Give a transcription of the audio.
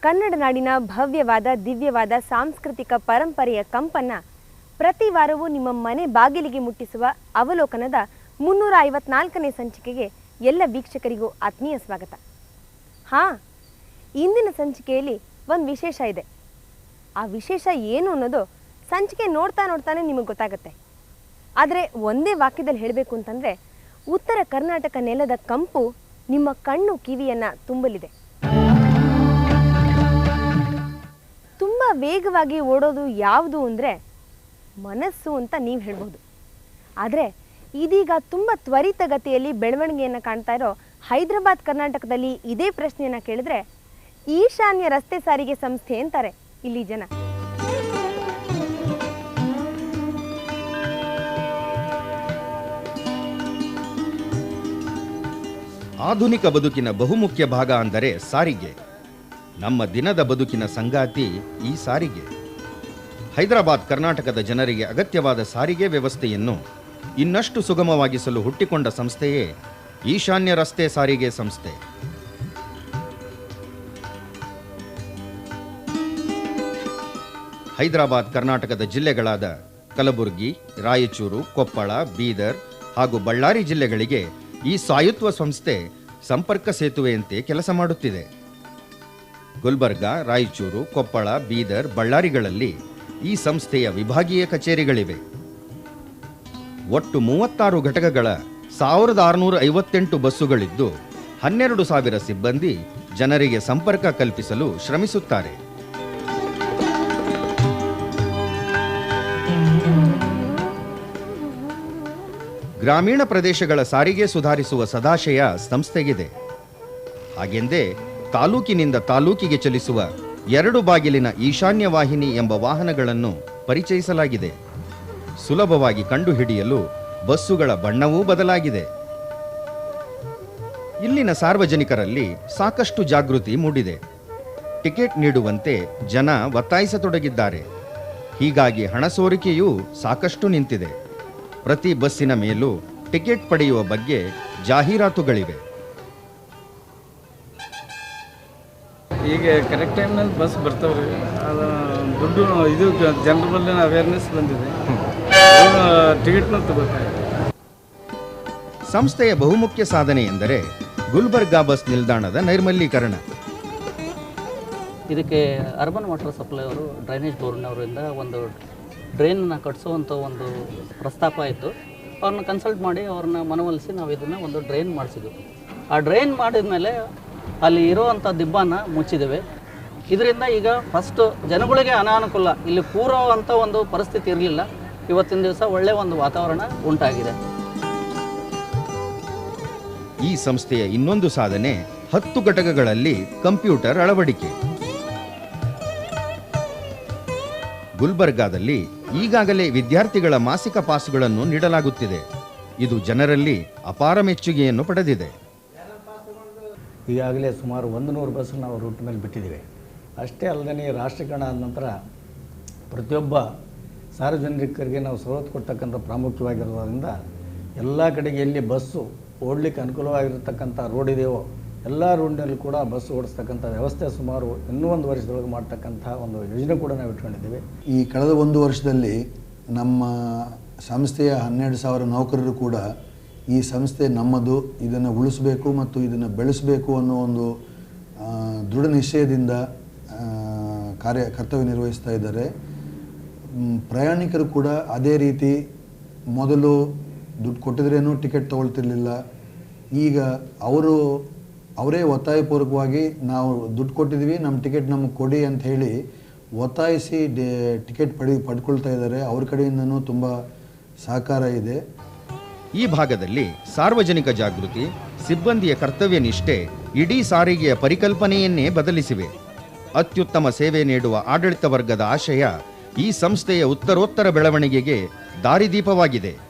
ಕನ್ನಡ ನಾಡಿನ ಭವ್ಯವಾದ, ದಿವ್ಯವಾದ, ಸಾಂಸ್ಕೃತಿಕ ಪರಂಪರೆಯ ಕಂಪನ್ನ ಪ್ರತಿ ವಾರವೂ ನಿಮ್ಮ ಮನೆ ಬಾಗಿಲಿಗೆ ಮುಟ್ಟಿಸುವ ಅವಲೋಕನದ ಮುನ್ನೂರ ಐವತ್ನಾಲ್ಕನೇ ಸಂಚಿಕೆಗೆ ಎಲ್ಲ ವೀಕ್ಷಕರಿಗೂ ಆತ್ಮೀಯ ಸ್ವಾಗತ. ಹಾ, ಇಂದಿನ ಸಂಚಿಕೆಯಲ್ಲಿ ಒಂದು ವಿಶೇಷ ಇದೆ. ಆ ವಿಶೇಷ ಏನು ಅನ್ನೋದು ಸಂಚಿಕೆ ನೋಡ್ತಾ ನೋಡ್ತಾನೆ ನಿಮಗೆ ಗೊತ್ತಾಗುತ್ತೆ. ಆದರೆ ಒಂದೇ ವಾಕ್ಯದಲ್ಲಿ ಹೇಳಬೇಕು ಅಂತಂದರೆ, ಉತ್ತರ ಕರ್ನಾಟಕ ನೆಲದ ಕಂಪು ನಿಮ್ಮ ಕಣ್ಣು ಕಿವಿಯನ್ನ ತುಂಬಲಿದೆ. ವೇಗವಾಗಿ ಓಡೋದು ಯಾವುದು ಅಂದರೆ ಮನಸ್ಸು ಅಂತ ನೀವು ಹೇಳ್ಬೋದು. ಆದರೆ ಇದೀಗ ತುಂಬ ತ್ವರಿತಗತಿಯಲ್ಲಿ ಬೆಳವಣಿಗೆಯನ್ನು ಕಾಣ್ತಾ ಇರೋ ಹೈದರಾಬಾದ್ ಕರ್ನಾಟಕದಲ್ಲಿ ಇದೇ ಪ್ರಶ್ನೆಯನ್ನು ಕೇಳಿದ್ರೆ ಈಶಾನ್ಯ ರಸ್ತೆ ಸಾರಿಗೆ ಸಂಸ್ಥೆ ಅಂತಾರೆ ಇಲ್ಲಿ ಜನ. ಆಧುನಿಕ ಬದುಕಿನ ಬಹುಮುಖ್ಯ ಭಾಗ ಅಂದರೆ ಸಾರಿಗೆ. ನಮ್ಮ ದಿನದ ಬದುಕಿನ ಸಂಗಾತಿ ಈ ಸಾರಿಗೆ. ಹೈದರಾಬಾದ್ ಕರ್ನಾಟಕದ ಜನರಿಗೆ ಅಗತ್ಯವಾದ ಸಾರಿಗೆ ವ್ಯವಸ್ಥೆಯನ್ನು ಇನ್ನಷ್ಟು ಸುಗಮವಾಗಿಸಲು ಹುಟ್ಟಿಕೊಂಡ ಸಂಸ್ಥೆಯೇ ಈಶಾನ್ಯ ರಸ್ತೆ ಸಾರಿಗೆ ಸಂಸ್ಥೆ. ಹೈದರಾಬಾದ್ ಕರ್ನಾಟಕದ ಜಿಲ್ಲೆಗಳಾದ ಕಲಬುರಗಿ, ರಾಯಚೂರು, ಕೊಪ್ಪಳ, ಬೀದರ್ ಹಾಗೂ ಬಳ್ಳಾರಿ ಜಿಲ್ಲೆಗಳಿಗೆ ಈ ಸಾಯುತ್ವ ಸಂಸ್ಥೆ ಸಂಪರ್ಕ ಸೇತುವೆಯಂತೆ ಕೆಲಸ ಮಾಡುತ್ತಿದೆ. ಗುಲ್ಬರ್ಗ, ರಾಯಚೂರು, ಕೊಪ್ಪಳ, ಬೀದರ್ ಬಳ್ಳಾರಿಗಳಲ್ಲಿ ಈ ಸಂಸ್ಥೆಯ ವಿಭಾಗೀಯ ಕಚೇರಿಗಳಿವೆ. ಒಟ್ಟು ಮೂವತ್ತಾರು ಘಟಕಗಳ ಸಾವಿರದ ಆರುನೂರ ಐವತ್ತೆಂಟು ಬಸ್ಸುಗಳಿದ್ದು ಹನ್ನೆರಡು ಸಾವಿರ ಸಿಬ್ಬಂದಿ ಜನರಿಗೆ ಸಂಪರ್ಕ ಕಲ್ಪಿಸಲು ಶ್ರಮಿಸುತ್ತಾರೆ. ಗ್ರಾಮೀಣ ಪ್ರದೇಶಗಳ ಸಾರಿಗೆ ಸುಧಾರಿಸುವ ಸದಾಶಯ ಸಂಸ್ಥೆಗಿದೆ. ಹಾಗೆಂದೇ ತಾಲೂಕಿನಿಂದ ತಾಲೂಕಿಗೆ ಚಲಿಸುವ ಎರಡು ಬಾಗಿಲಿನ ಈಶಾನ್ಯ ವಾಹಿನಿ ಎಂಬ ವಾಹನಗಳನ್ನು ಪರಿಚಯಿಸಲಾಗಿದೆ. ಸುಲಭವಾಗಿ ಕಂಡುಹಿಡಿಯಲು ಬಸ್ಸುಗಳ ಬಣ್ಣವೂ ಬದಲಾಗಿದೆ. ಇಲ್ಲಿನ ಸಾರ್ವಜನಿಕರಲ್ಲಿ ಸಾಕಷ್ಟು ಜಾಗೃತಿ ಮೂಡಿದೆ. ಟಿಕೆಟ್ ನೀಡುವಂತೆ ಜನ ಒತ್ತಾಯಿಸತೊಡಗಿದ್ದಾರೆ. ಹೀಗಾಗಿ ಹಣ ಸೋರಿಕೆಯೂ ಸಾಕಷ್ಟು ನಿಂತಿದೆ. ಪ್ರತಿ ಬಸ್ಸಿನ ಮೇಲೂ ಟಿಕೆಟ್ ಪಡೆಯುವ ಬಗ್ಗೆ ಜಾಹೀರಾತುಗಳಿವೆ. ಈಗ ಕರೆಕ್ಟ್ ಟೈಮ್ನಲ್ಲಿ ಬಸ್ ಬರ್ತಾವ್ರಿ. ಅದು ದುಡ್ಡು ಇದು ಜನರ ಬಲ್ಲಿನ ಅವೇರ್ನೆಸ್ ಬಂದಿದೆ ಟಿಕೆಟ್ನ ತಗೋತಾರೆ. ಸಂಸ್ಥೆಯ ಬಹುಮುಖ್ಯ ಸಾಧನೆ ಎಂದರೆ ಗುಲ್ಬರ್ಗಾ ಬಸ್ ನಿಲ್ದಾಣದ ನೈರ್ಮಲ್ಯೀಕರಣ ಇದಕ್ಕೆ ಅರ್ಬನ್ ವಾಟರ್ ಸಪ್ಲೈ ಅವರು ಡ್ರೈನೇಜ್ ಬೋರ್ಡ್ನವರಿಂದ ಒಂದು ಡ್ರೈನನ್ನು ಕಟ್ಸೋವಂಥ ಒಂದು ಪ್ರಸ್ತಾಪ ಇತ್ತು. ಅವ್ರನ್ನ ಕನ್ಸಲ್ಟ್ ಮಾಡಿ ಅವ್ರನ್ನ ಮನವೊಲಿಸಿ ನಾವು ಇದನ್ನು ಒಂದು ಡ್ರೈನ್ ಮಾಡಿಸಿದ್ವಿ. ಆ ಡ್ರೈನ್ ಮಾಡಿದ ಮೇಲೆ ಅಲ್ಲಿ ಇರುವಂಥ ದಿಬ್ಬನ ಮುಚ್ಚಿದ್ದೇವೆ. ಇದರಿಂದ ಈಗ ಫಸ್ಟು ಜನಗಳಿಗೆ ಅನಾನುಕೂಲ. ಇಲ್ಲಿ ಕೂರುವಂಥ ಒಂದು ಪರಿಸ್ಥಿತಿ ಇರಲಿಲ್ಲ. ಇವತ್ತಿನ ದಿವಸ ಒಳ್ಳೆಯ ಒಂದು ವಾತಾವರಣ ಉಂಟಾಗಿದೆ. ಈ ಸಂಸ್ಥೆಯ ಇನ್ನೊಂದು ಸಾಧನೆ ಹತ್ತು ಘಟಕಗಳಲ್ಲಿ ಕಂಪ್ಯೂಟರ್ ಅಳವಡಿಕೆ. ಗುಲ್ಬರ್ಗಾದಲ್ಲಿ ಈಗಾಗಲೇ ವಿದ್ಯಾರ್ಥಿಗಳ ಮಾಸಿಕ ಪಾಸುಗಳನ್ನು ನೀಡಲಾಗುತ್ತಿದೆ. ಇದು ಜನರಲ್ಲಿ ಅಪಾರ ಮೆಚ್ಚುಗೆಯನ್ನು ಪಡೆದಿದೆ. ಈಗಾಗಲೇ ಸುಮಾರು ಒಂದು ನೂರು ಬಸ್ ನಾವು ರೂಟ್ ಮೇಲೆ ಬಿಟ್ಟಿದ್ದೀವಿ. ಅಷ್ಟೇ ಅಲ್ಲದೆ ರಾಷ್ಟ್ರೀಕರಣ ಆದ ನಂತರ ಪ್ರತಿಯೊಬ್ಬ ಸಾರ್ವಜನಿಕರಿಗೆ ನಾವು ಸವಲತ್ತು ಕೊಡ್ತಕ್ಕಂಥ ಪ್ರಾಮುಖ್ಯವಾಗಿರೋದ್ರಿಂದ ಎಲ್ಲ ಕಡೆಗೆ ಎಲ್ಲಿ ಬಸ್ಸು ಓಡಲಿಕ್ಕೆ ಅನುಕೂಲವಾಗಿರ್ತಕ್ಕಂಥ ರೋಡ್ ಇದೆಯೋ ಎಲ್ಲ ರೋಡ್ನಲ್ಲಿ ಕೂಡ ಬಸ್ ಓಡಿಸ್ತಕ್ಕಂಥ ವ್ಯವಸ್ಥೆ ಸುಮಾರು ಇನ್ನೂ ಒಂದು ವರ್ಷದೊಳಗೆ ಮಾಡ್ತಕ್ಕಂಥ ಒಂದು ಯೋಜನೆ ಕೂಡ ನಾವು ಇಟ್ಕೊಂಡಿದ್ದೀವಿ. ಈ ಕಳೆದ ಒಂದು ವರ್ಷದಲ್ಲಿ ನಮ್ಮ ಸಂಸ್ಥೆಯ ಹನ್ನೆರಡು ಸಾವಿರ ನೌಕರರು ಕೂಡ ಈ ಸಂಸ್ಥೆ ನಮ್ಮದು, ಇದನ್ನು ಉಳಿಸಬೇಕು ಮತ್ತು ಇದನ್ನು ಬೆಳೆಸಬೇಕು ಅನ್ನೋ ಒಂದು ದೃಢ ನಿಶ್ಚಯದಿಂದ ಕಾರ್ಯ, ಕರ್ತವ್ಯ ನಿರ್ವಹಿಸ್ತಾ ಇದ್ದಾರೆ. ಪ್ರಯಾಣಿಕರು ಕೂಡ ಅದೇ ರೀತಿ ಮೊದಲು ದುಡ್ಡು ಕೊಟ್ಟಿದ್ರೇನೂ ಟಿಕೆಟ್ ತೊಗೊಳ್ತಿರ್ಲಿಲ್ಲ. ಈಗ ಅವರು, ಅವರೇ ಒತ್ತಾಯಪೂರ್ವಕವಾಗಿ ನಾವು ದುಡ್ಡು ಕೊಟ್ಟಿದ್ದೀವಿ, ನಮ್ಮ ಟಿಕೆಟ್ ನಮಗೆ ಕೊಡಿ ಅಂತ ಹೇಳಿ ಒತ್ತಾಯಿಸಿ ಟಿಕೆಟ್ ಪಡಿ, ಪಡ್ಕೊಳ್ತಾ ಇದ್ದಾರೆ. ಅವ್ರ ಕಡೆಯಿಂದನೂ ತುಂಬ ಸಹಕಾರ ಇದೆ. ಈ ಭಾಗದಲ್ಲಿ ಸಾರ್ವಜನಿಕ ಜಾಗೃತಿ, ಸಿಬ್ಬಂದಿಯ ಕರ್ತವ್ಯ ನಿಷ್ಠೆ, ಇಡೀ ಸಾರಿಗೆಯ ಪರಿಕಲ್ಪನೆಯನ್ನೇ ಬದಲಿಸಿವೆ. ಅತ್ಯುತ್ತಮ ಸೇವೆ ನೀಡುವ ಆಡಳಿತ ವರ್ಗದ ಆಶಯ ಈ ಸಂಸ್ಥೆಯ ಉತ್ತರೋತ್ತರ ಬೆಳವಣಿಗೆಗೆ ದಾರಿದೀಪವಾಗಿದೆ.